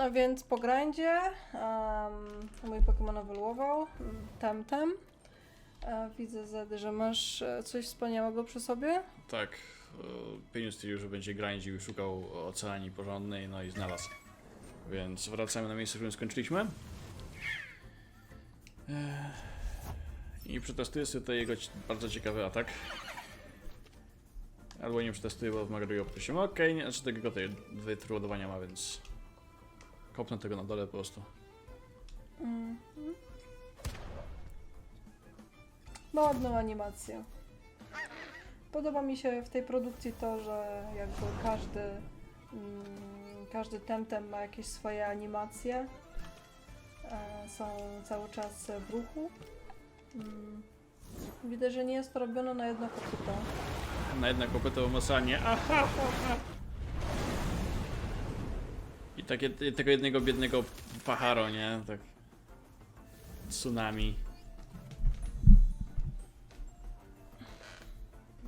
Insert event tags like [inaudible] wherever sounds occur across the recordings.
No więc po grindzie um, mój Pokémon ewoluował, Temtem. E, widzę, Zed, że masz e, coś wspaniałego przy sobie. Tak, e, stwierdził, że będzie grindził i szukał oceanii porządnej, no i znalazł. Więc wracamy na miejsce, w którym skończyliśmy. I przetestuję sobie tutaj jego bardzo ciekawy atak. Albo nie przetestuję, bo wymagają optykiem. Okej, nie, znaczy tego dwie ładowania ma, więc kopnę tego na dole po prostu. Mm. Ma ładną animację. Podoba mi się w tej produkcji to, że jakby każdy, mm, każdy temtem ma jakieś swoje animacje. E, są cały czas w ruchu. Mm. Widać, że nie jest to robione na jedno kopyto. Na jednak kopyto masanie. Aha! I takie, tego jednego biednego pacharo, nie? Tak. Tsunami.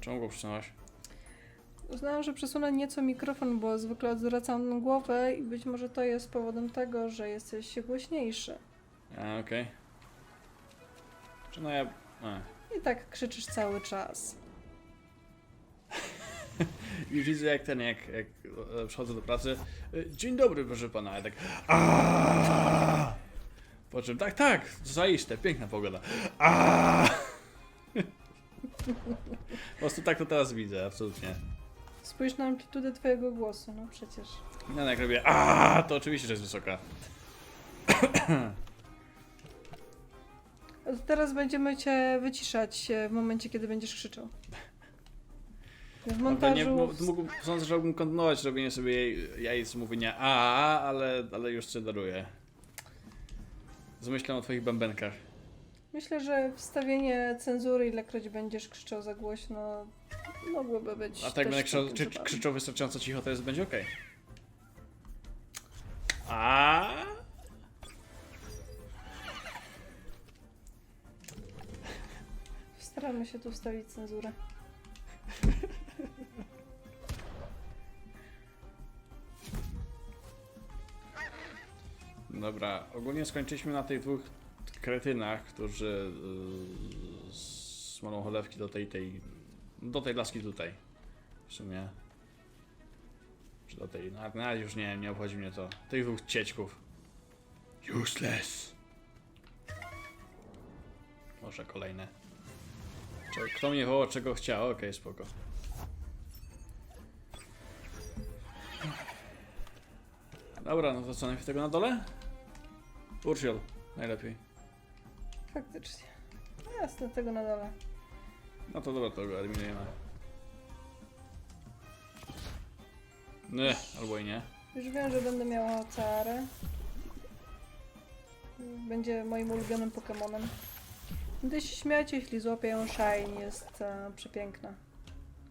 Czemu go przysunąłeś? Uznałam, że przesunę nieco mikrofon, bo zwykle odwracam głowę i być może to jest powodem tego, że jesteś głośniejszy. A, okej. Czy no ja... A. I tak krzyczysz cały czas. [laughs] I widzę jak ten, jak, jak e, przychodzę do pracy. e, Dzień dobry, proszę pana. Ja tak. "Aaaa!" Po czym tak, tak, zaiste, piękna pogoda. "Aaaa!" Po prostu tak to teraz widzę, absolutnie. Spójrz na amplitudę twojego głosu, no przecież. No jak robię a to oczywiście, że jest wysoka. Teraz będziemy cię wyciszać e, w momencie, kiedy będziesz krzyczał. W Montażu... Nie, mógł- sądzę, że mógłbym kontynuować robienie sobie jej- jaj z mówienia a, ale, ale już cię daruję. O twoich bębenkach. Myślę, że wstawienie cenzury, ilekroć będziesz krzyczał za głośno, mogłoby być A tak będę krzyczał, czy, krzyczał wystarczająco cicho, to jest będzie okej. A Staramy się tu wstawić cenzurę. [laughs] Dobra, ogólnie skończyliśmy na tych dwóch kretynach, którzy yy, smolą cholewki do tej, tej, do tej laski tutaj. W sumie. Czy do tej, no, no już nie, nie obchodzi mnie to. Tych dwóch ciećków. Useless. Może kolejne. Kto mnie woła, czego chciał? Okej, spoko. Dobra, no to co, najpierw tego na dole? Urszel, najlepiej. Faktycznie. Jasne, tego na dole. No to dobra, to go eliminujemy. Nie, albo i nie. Już wiem, że będę miała Cearę. Będzie moim ulubionym Pokemonem. Będę się śmiać, jeśli złapię ją Shine, jest e, przepiękna.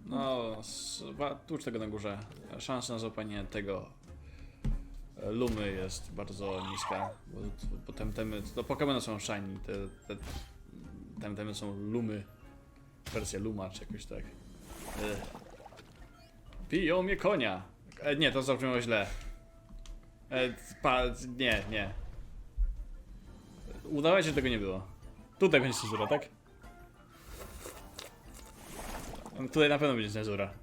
No, s- wa- tłucz tego na górze. Szansa na złapanie tego lumy jest bardzo niska, bo, bo temtemy, to Pokémony są shiny, te, te temtemy są lumy, wersja luma czy jakoś tak. E. Piją mnie konia. E, nie, to zabrzmiało źle. E, pa, nie, nie. Udawajcie, że tego nie było. Tutaj będzie cenzura, tak? Tutaj na pewno będzie cenzura.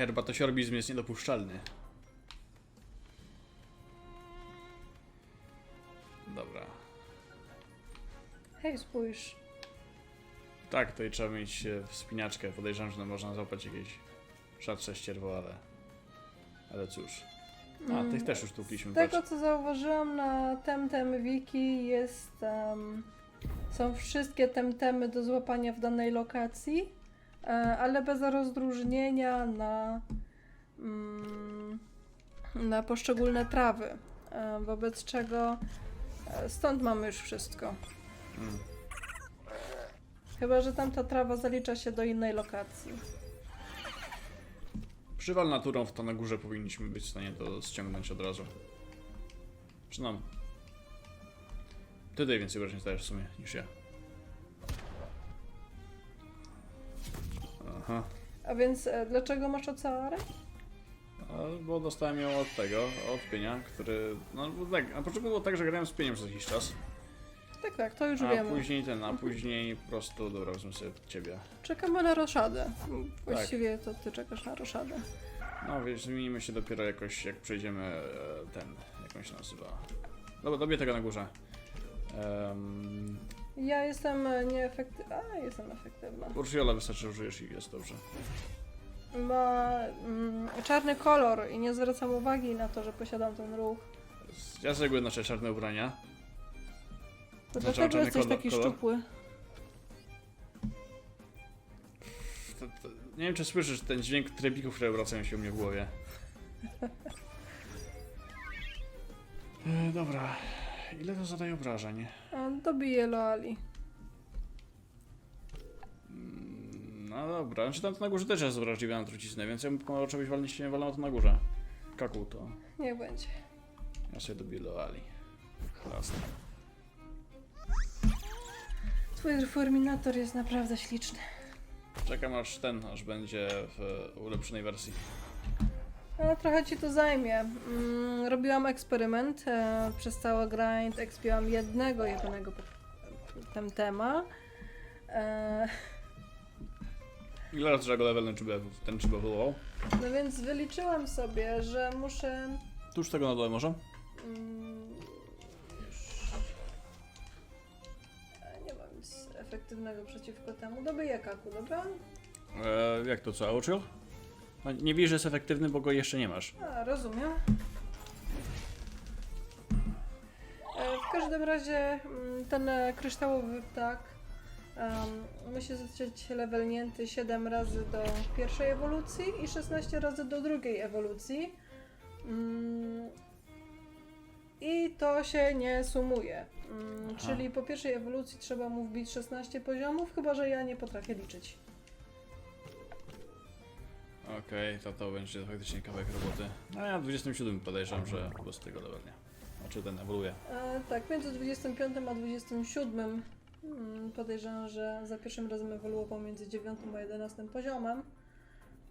Herbatosiorbizm jest niedopuszczalny. Dobra. Hej, spójrz. Tak, tutaj trzeba mieć e, wspinaczkę. Podejrzewam, że można złapać jakieś rzadsze ścierwo, ale... Ale cóż. A, Mm, tych też już tłukliśmy, Z patrz. tego, co zauważyłam na Temtem Wiki, jest, em, są wszystkie Temtemy do złapania w danej lokacji, ale bez rozróżnienia na, mm, na poszczególne trawy. E, wobec czego e, stąd mamy już wszystko. Mm. Chyba, że tamta trawa zalicza się do innej lokacji. Przywal naturą w to na górze powinniśmy być w stanie to ściągnąć od razu. Czy nam? Ty tutaj więcej wrażeń zdajesz w sumie niż ja. Aha. A więc e, dlaczego masz ocearę? A, Bo dostałem ją od tego, od pienia, który. No bo tak, na początku było tak, że grałem z pieniem przez jakiś czas. Tak, tak, to już A wiemy. później ten, a później po prostu dobra, wezmę sobie ciebie. Czekamy na roszadę. Właściwie to ty czekasz na roszadę. No wiesz, zmienimy się dopiero jakoś jak przejdziemy e, ten, jak on się nazywa. Dobra, dobiję tego na górze. Um, Ja jestem e, nieefektywna. A, jestem efektywna. Urshiola wystarczy, że użyjesz i jest dobrze. Ma mm, czarny kolor i nie zwracam uwagi na to, że posiadam ten ruch. Ja z reguły noszę czarne ubrania. To Znaczy, dlatego czarny jesteś kolor- taki kolor? szczupły. To, to, nie wiem, czy słyszysz ten dźwięk trebików, które wracają się u mnie w głowie. [laughs] E, dobra. Ile to zadaje obrażeń? A, Dobiję Loali. Mm, No dobra, znaczy tam to na górze też jest wrażliwe na truciznę, więc ja bym pomagał, żebyś walnie nie walnął to na górze. Kaku to. Niech będzie. Ja sobie dobiję Loali. Chlast. Twój reforminator jest naprawdę śliczny. Czekam aż ten, aż będzie w ulepszonej wersji. Ale trochę ci to zajmie. Mm, robiłam eksperyment. E, przez cały grind ekspiłam jednego, jedynego temtema. E, Ile razy trzeba go żeby ten czy ewoluował? no więc wyliczyłam sobie, że muszę. Tuż tego na dole może? Mm, już. E, Nie mam nic efektywnego przeciwko temu. Dobyję kaku, dobra? E, jak to co, Auchill? No, nie wiesz, że jest efektywny, bo go jeszcze nie masz. A, rozumiem. E, W każdym razie mm, ten e, kryształowy ptak um, musi zostać levelnięty 7 razy do pierwszej ewolucji i 16 razy do drugiej ewolucji. Mm, I to się nie sumuje. Mm, Aha. Czyli po pierwszej ewolucji trzeba mu wbić 16 poziomów, chyba że ja nie potrafię liczyć. Okej, to to będzie faktycznie kawałek roboty. No ja w 27 podejrzewam, że po prostu tego level nie. Znaczy ten ewoluuje. E, tak, między 25 a 27 mm, podejrzewam, że za pierwszym razem ewoluował między 9 a 11 poziomem.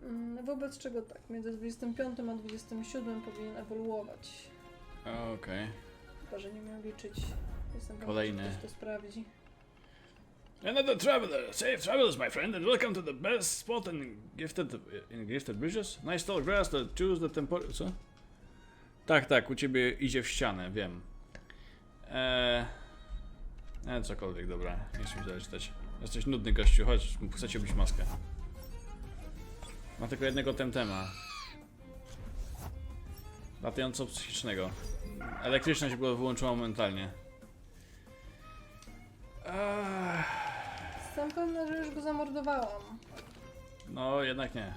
Mm, wobec czego tak, między 25 a 27 powinien ewoluować. Okej. Chyba, że nie miał liczyć. Jestem pewna, Kolejny. że ktoś to sprawdzi. Another traveler, safe travels, my friend, and welcome to the best spot in gifted in gifted bridges. Nice tall grass that choose the tempor... Co? Tak, tak, u ciebie idzie w ścianę, wiem. Eee... E, cokolwiek, dobra, nie chcę mi. Jesteś nudny gościu, chodź, chcę ci obić maskę. Ma tylko jednego temtema. Latająco psychicznego. Elektryczność go wyłączyła momentalnie. Eee... Jestem pewna, że już go zamordowałam. No, jednak nie.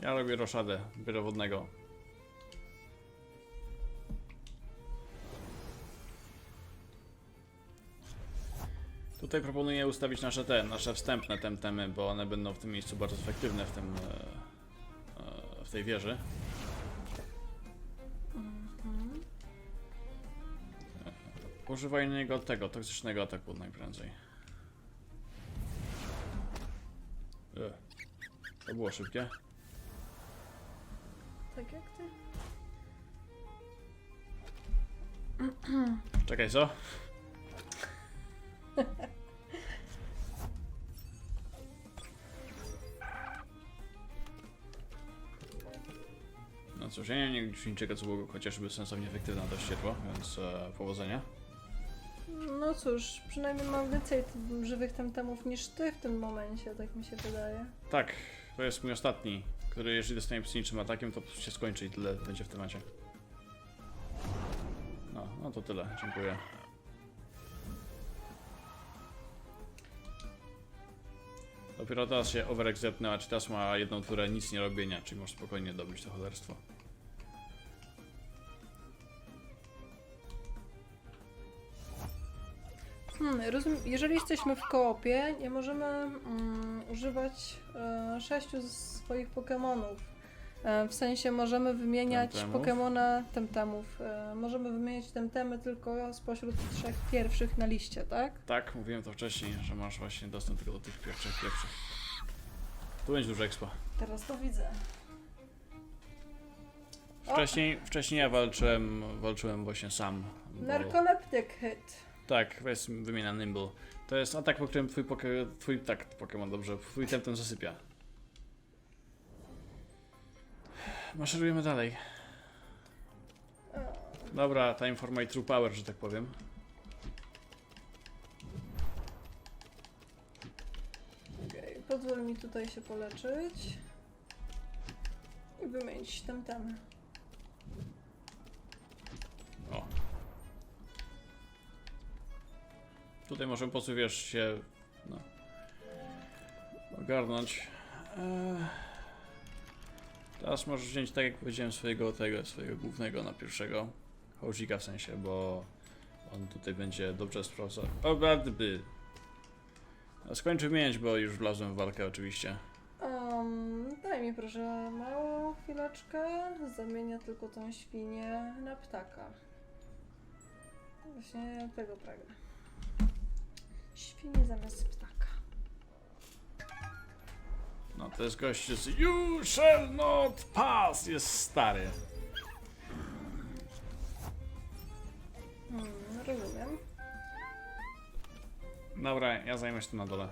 Ja robię roszadę, biorę wodnego. Tutaj proponuję ustawić nasze te, nasze wstępne temtemy, bo one będą w tym miejscu bardzo efektywne w tym, e, e, w tej wieży. Mhm. Używaj niego tego, toksycznego ataku najprędzej. E, to było szybkie. Tak jak ty? [clears throat] Czekaj, co? No cóż, ja nie nic- niczego, co było chociażby sensownie efektywne to ścierło, więc e, powodzenia. No cóż, przynajmniej mam więcej żywych temtemów niż ty w tym momencie, tak mi się wydaje. Tak, to jest mój ostatni, który jeżeli dostanie psychicznym atakiem, to się skończy i tyle będzie w temacie. No, no to tyle, dziękuję. Dopiero teraz się overek zepnęła, czy teraz ma jedną turę nic nie robienia, czyli możesz spokojnie dobyć to cholerstwo. Hmm, rozum- jeżeli jesteśmy w koopie, nie możemy mm, używać e, sześciu z swoich Pokemonów. E, w sensie możemy wymieniać Temtemów? Pokemona temtemów. E, możemy wymieniać temtemy tylko spośród trzech pierwszych na liście, tak? Tak, mówiłem to wcześniej, że masz właśnie dostęp tylko do tych pierwszych, pierwszych. Tu będzie dużo expa. Teraz to widzę. Wcześniej, wcześniej ja walczyłem, walczyłem właśnie sam. bo- Narcoleptic hit. Tak, weź wymiana Nimble. To jest atak, po którym twój poke... twój, tak, Pokémon, dobrze, twój temtem zasypia. Maszerujemy dalej. Dobra, time for my true power, że tak powiem. Okej, pozwól mi tutaj się poleczyć. I wymienić temtemy. Tutaj może po prostu wiesz się no, ogarnąć. Eee, teraz możesz wziąć tak jak powiedziałem swojego tego, swojego głównego na pierwszego. Hołdzika w sensie, bo on tutaj będzie dobrze sprawdzał. O, by. Skończę wymieniać, bo już wlazłem w walkę oczywiście. Um, daj mi proszę małą chwileczkę. Zamienię tylko tą świnię na ptaka. Właśnie tego pragnę. Świnie zamiast ptaka. No to jest gość z You shall not pass! Jest stary. Hmm, rozumiem. Dobra, ja zajmę się tym na dole.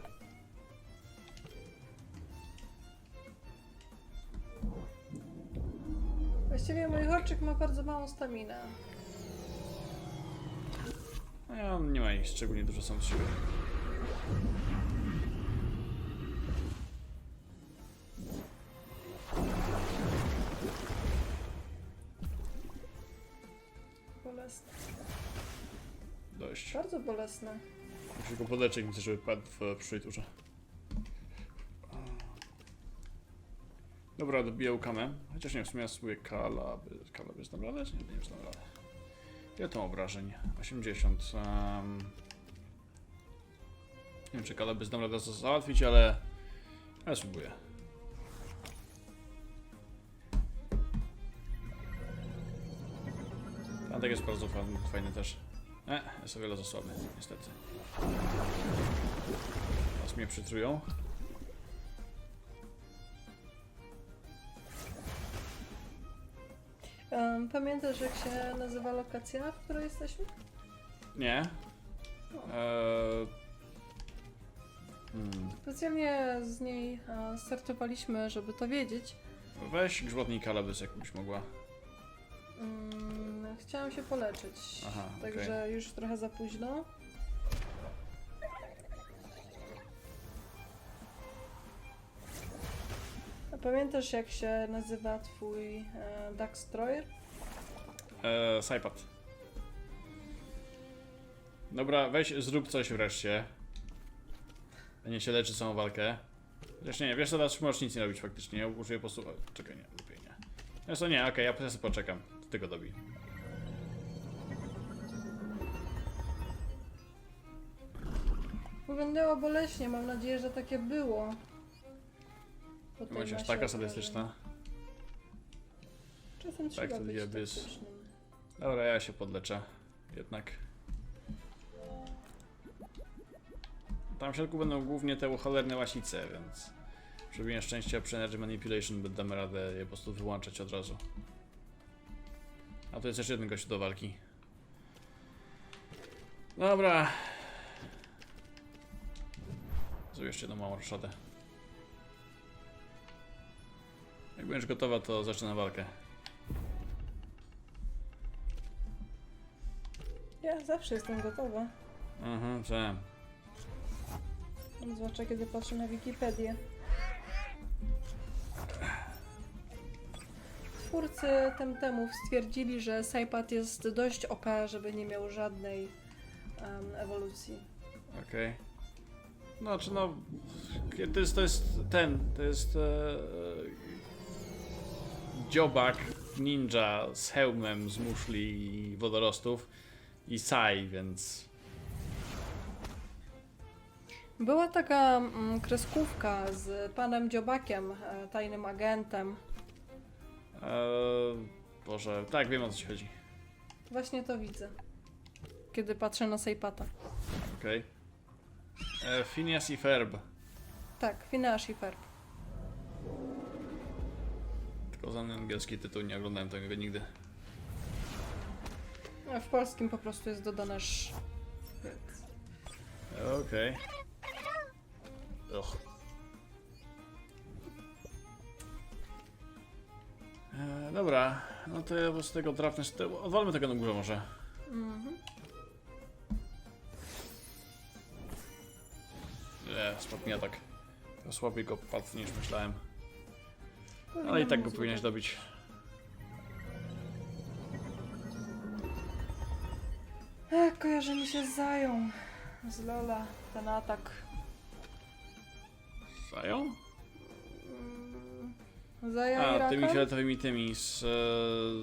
Właściwie mój horczyk ma bardzo małą staminę. No ja nie ma ich szczególnie dużo z siebie. Bolesne. Dość. Bardzo bolesne. Muszę go podleczyć, chcę, żeby padł w przyszłej turze. Dobra, dobijał kamę. Chociaż nie, w sumie ja spróbuję kalaby. Kalaby jest radę? Nie, nie wiem, czy dam radę. Ile to obrażeń? 80. Um... Nie wiem, czy kalaby zdam radę za- załatwić, ale... Ale spróbuję. Antek jest bardzo fajny, fajny też. E, jest o wiele za słaby, niestety. Teraz mnie przytrują. Um, pamiętasz jak się nazywa lokacja, w której jesteśmy? Nie. Eee... Hmm. Specjalnie z niej e, startowaliśmy, żeby to wiedzieć. Weź grzbotnik kalabys, jakbyś mogła. Mm, chciałam się poleczyć, Aha, także już trochę za późno. A pamiętasz jak się nazywa twój e, Duckstroyer? Eee, Sajpat. Dobra, weź zrób coś wreszcie. A nie się leczy całą walkę. Wiesz nie, wiesz co, teraz możesz nic nie robić faktycznie. Ja użyję po prostu... Czekaj, nie, lepiej nie. Wiesz co, nie, okej, ja po sobie poczekam. Ty go dobij. Wyglądało boleśnie, mam nadzieję, że takie było. Bądź aż taka sadystyczna. Czasem trzeba to być. Dobra, ja się podleczę. Jednak. Tam w środku będą głównie te cholerne łasice, więc żeby mieć szczęście przy Energy Manipulation damy radę je po prostu wyłączać od razu. A to jest jeszcze jeden gość do walki. Dobra. Zrobię jeszcze jedną małą raszadę. Jak będziesz gotowa, to zaczynam walkę. Ja zawsze jestem gotowa. Mhm, wiem. Zwłaszcza kiedy patrzę na Wikipedię. Twórcy Temtemów stwierdzili, że Saipat jest dość OP, żeby nie miał żadnej ewolucji. Okej. No, czy no. To jest, to jest ten. To jest. E, dziobak ninja z hełmem z muszli i wodorostów. I Sai, więc. Była taka mm, kreskówka z panem Dziobakiem, e, tajnym agentem. E, Boże, tak, wiem o co ci chodzi. Właśnie to widzę, kiedy patrzę na Saipata. Okej. E, Phineas i Ferb. Tak, Finash i Ferb. Tylko Poza angielski tytuł nie oglądałem tego nigdy. A w polskim po prostu jest dodane sz. Więc. Okej. Och. E, dobra, no to ja z tego drafnę. z tego- Odwalmy tego na górze może. Mhm. Nie, mi atak. To słabiej go padł niż myślałem. Ale i tak go powinieneś dobić. Ech, kojarzy mi się z Zają. Z Lola, ten atak. Zają? Mm, Zaja i A, tymi fioletowymi tymi z,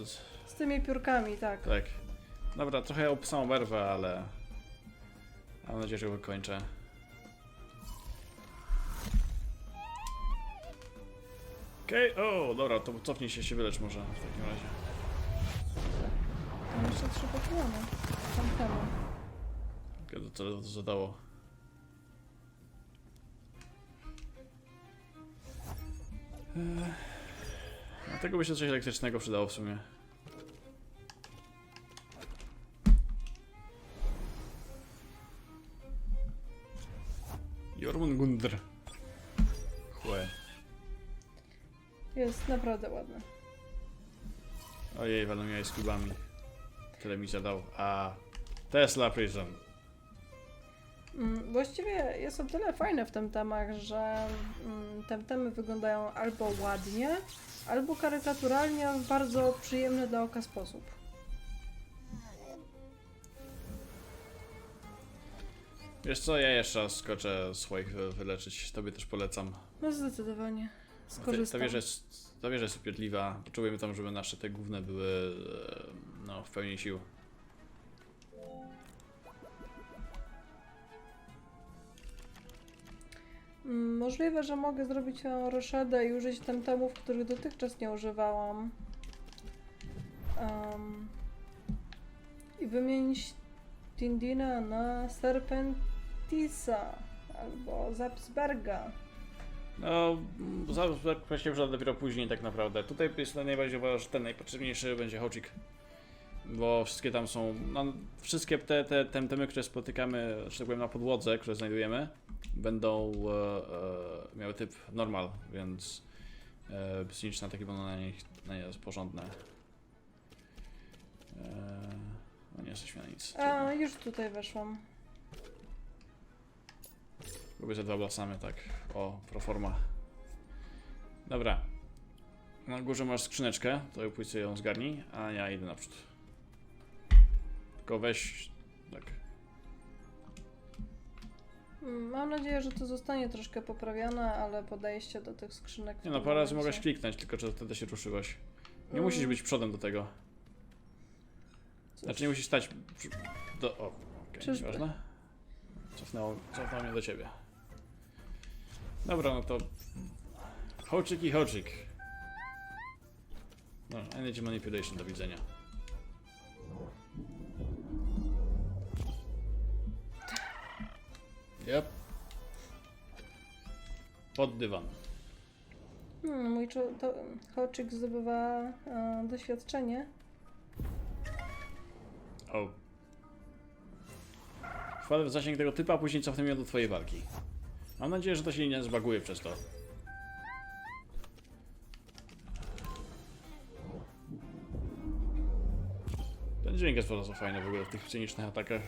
z... Z tymi piórkami, tak. Tak. Dobra, trochę obsam oberwę, ale... Mam nadzieję, że go kończę. Okej, o, dobra, to cofnij się, się wylecz może w takim razie. Tam jeszcze trzy Pokemony. Tam temu. Kiedy to, to zadało. No tego by się coś elektrycznego przydało w sumie. Jormungandr. Chłe. Jest naprawdę ładny. Ojej, walą z kubami. Tyle mi zadał. A Tesla Prison. Mm, Właściwie jest o tyle fajne w tym temach, że mm, temtemy wyglądają albo ładnie, albo karykaturalnie w bardzo przyjemny dla oka sposób. Wiesz co, ja jeszcze raz skoczę swoich wy- wyleczyć. Tobie też polecam. No zdecydowanie. Ta, ta, Skorzystam. wieża ta wieża jest upierdliwa. Potrzebujemy tam, żeby nasze te główne były e, no, w pełni sił. Możliwe, że mogę zrobić tę roszedę i użyć temtemów, których dotychczas nie używałam. Em, I wymienić Tindina na Serpentisa albo Zapsberga. No, zaraz właśnie dopiero później tak naprawdę. Tutaj jest najbardziej uważam, że ten najpotrzebniejszy będzie Hochik. Bo wszystkie tam są, no, wszystkie te, te temtemy, które spotykamy, że tak powiem, na podłodze, które znajdujemy, będą e, e, miały typ normal, więc e, psychiczne ataki będą na nich, na nie porządne. E, no nie jesteśmy na nic. A, już tutaj weszłam. Lubię te dwa blasamy, tak. O, proforma. Dobra. Na górze masz skrzyneczkę, to pójdź sobie ją zgarnij, a ja idę naprzód. Tylko weź... Tak. Mm, Mam nadzieję, że to zostanie troszkę poprawione, ale podejście do tych skrzynek. w Nie no, tym parę razy momencie- mogłaś kliknąć, tylko że wtedy się ruszyłeś. Nie Mm. musisz być przodem do tego. Znaczy nie musisz stać... przy- Do... O, okej, Czyżby? nieważne. Cofnęło, cofnęło mnie do ciebie. Dobra, no to... Hoczyk i hoczyk. No, Energy Manipulation do widzenia. Yep. Pod dywan. Hmm, mój to, Hoczyk zdobywa e, doświadczenie. O. Wpadę w zasięg tego typa, a później cofnę mnie do twojej walki. Mam nadzieję, że to się nie zbaguje przez to. Ten dźwięk jest bardzo fajny w ogóle w tych cynicznych atakach.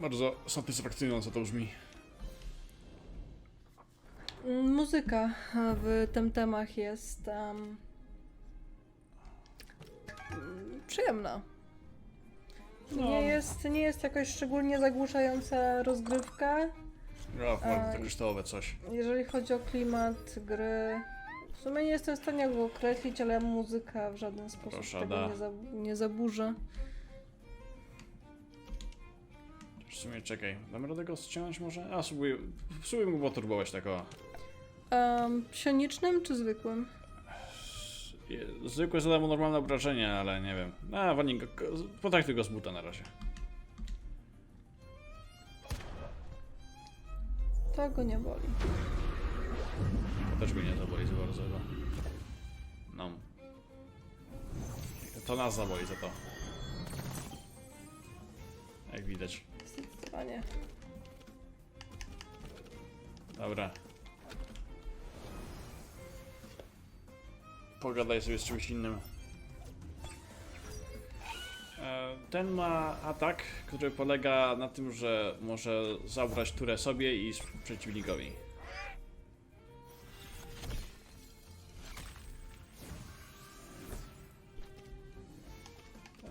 Bardzo satysfakcjonująco to brzmi. Muzyka w temtemach jest em, mm, przyjemna. No. Nie, jest, nie jest jakoś szczególnie zagłuszająca rozgrywka. O, bardzo to Ej. kryształowe coś. Jeżeli chodzi o klimat gry, w sumie nie jestem w stanie go określić, ale muzyka w żaden sposób Proszę, tego da. nie, za, nie zaburza. Sumie czekaj, damy radę go ściągnąć może? A, spróbuję, spróbuję go poturbować tak o. Um, psionicznym czy zwykłym? Zwykłe zada mu normalne obrażenia, ale nie wiem. A, walnij go, potraktuj go z buta na razie. To go nie boli. To też go nie zaboli za bardzo chyba. to nas zaboli za to. Jak widać. Zdecydowanie. Dobra. Pogadaj sobie z czymś innym. E, Ten ma atak, który polega na tym, że może zabrać turę sobie i przeciwnikowi.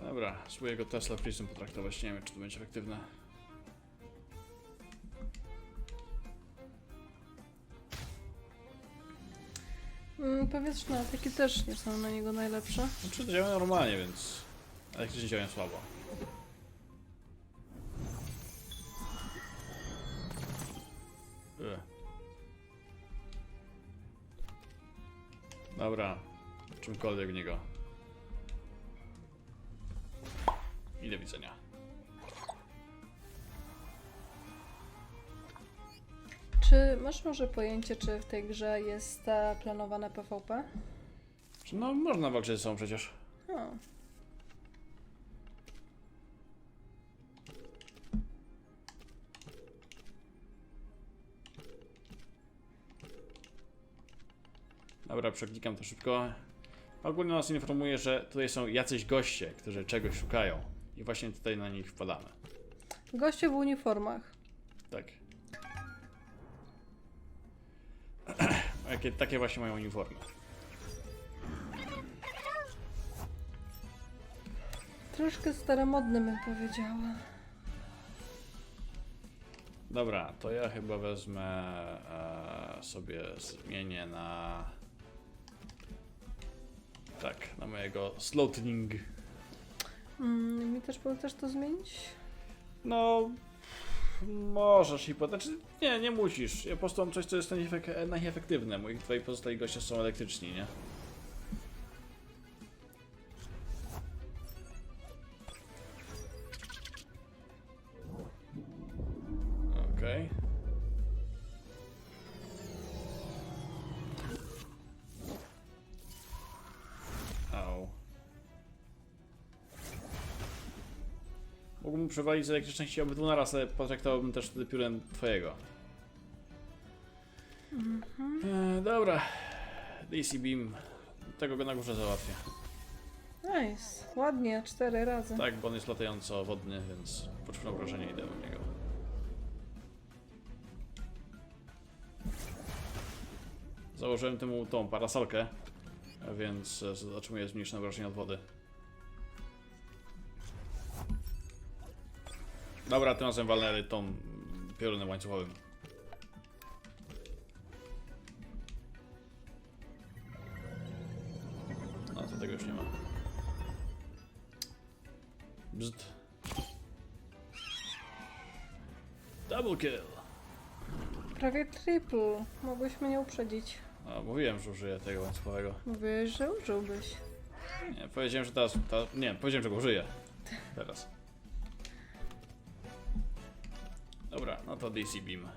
Dobra, spróbuję go Tesla Prism potraktować. Nie wiem, czy to będzie efektywne. Mm, powietrzne ataki też nie są na niego najlepsze. Znaczy to działa normalnie, więc elektrycznie działają słabo. Dobra, czymkolwiek w niego. Masz może pojęcie, czy w tej grze jest e, planowane PvP? No, można walczyć ze sobą przecież. O. Dobra, przeklikam to szybko. Ogólnie nas informuje, że tutaj są jacyś goście, którzy czegoś szukają. I właśnie tutaj na nich wpadamy. Goście w uniformach. Tak. Jakie, takie właśnie mają uniformy. Troszkę staromodny bym powiedziała. Dobra, to ja chyba wezmę e, sobie zmienię na tak, na mojego slotning. Mm, mi też chcesz to zmienić? No możesz i potem, znaczy nie, nie musisz. Ja po prostu mam coś, co jest najefek- najefektywne. Moi twoi pozostali goście są elektryczni, nie? Okej. Au. Przewalić z elektryczności obydwu naraz, ale potraktowałbym też wtedy piórem twojego. E, dobra. DC Beam. Tego go na górze załatwię. Nice. Ładnie, cztery razy. Tak, bo on jest latająco wodny, więc poczułem wrażenie i idę w niego. Założyłem temu tą parasolkę, więc e, zatrzymuję zmniejszone wrażenie od wody. Dobra, tym razem walnę tą piorunem łańcuchowym. No, to tego już nie ma. Bzd. Double kill. Prawie triple. Mogłeś mnie uprzedzić. A, mówiłem, że użyję tego łańcuchowego. Mówiłeś, że użyłbyś. Nie, powiedziałem, że teraz. Ta, nie, powiedziałem, że go użyję. Teraz. Dobra, no to DC Beam.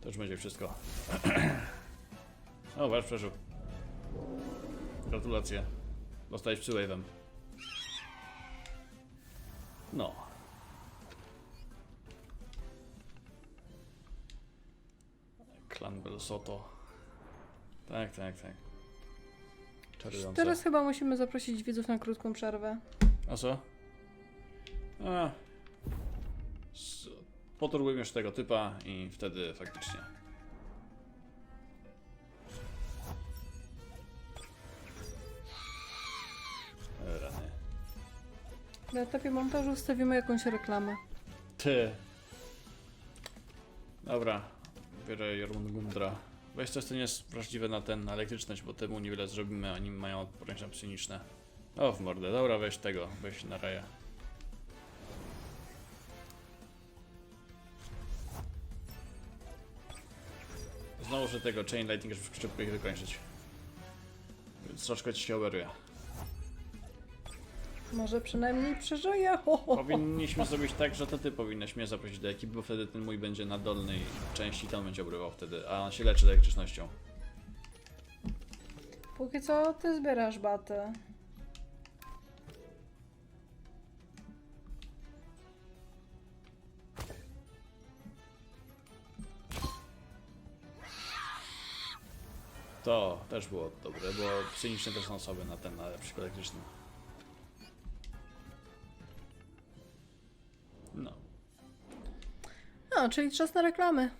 To już będzie wszystko. [clears throat] o, wasz przeżył. Gratulacje. Dostałeś psy wave'em. No. Klan Belsoto. Tak, tak, tak. Czarujące. Teraz chyba musimy zaprosić widzów na krótką przerwę. A co? A. Poturbujemy już tego typa i wtedy faktycznie. E, Rany. Na etapie montażu wstawimy jakąś reklamę. Ty. Dobra. Biorę Jormungundra. Weź coś, co nie jest wrażliwe na ten, na elektryczność, bo temu niewiele zrobimy, oni mają odporność psioniczne. O, w mordę. Dobra, weź tego. Weź na raja. Znowu, że tego chain lighting, żeby szybko ich wykończyć. Więc troszkę ci się oberuje. Może przynajmniej przeżyję. Ho, ho, ho. Powinniśmy zrobić tak, że to ty powinnaś mnie zaprosić do ekipy, bo wtedy ten mój będzie na dolnej części, ten będzie obrywał wtedy, a on się leczy elektrycznością. Póki co ty zbierasz baty. To też było dobre, bo cyniczne też są osoby na ten, na przykład elektryczny. No. No, czyli czas na reklamy.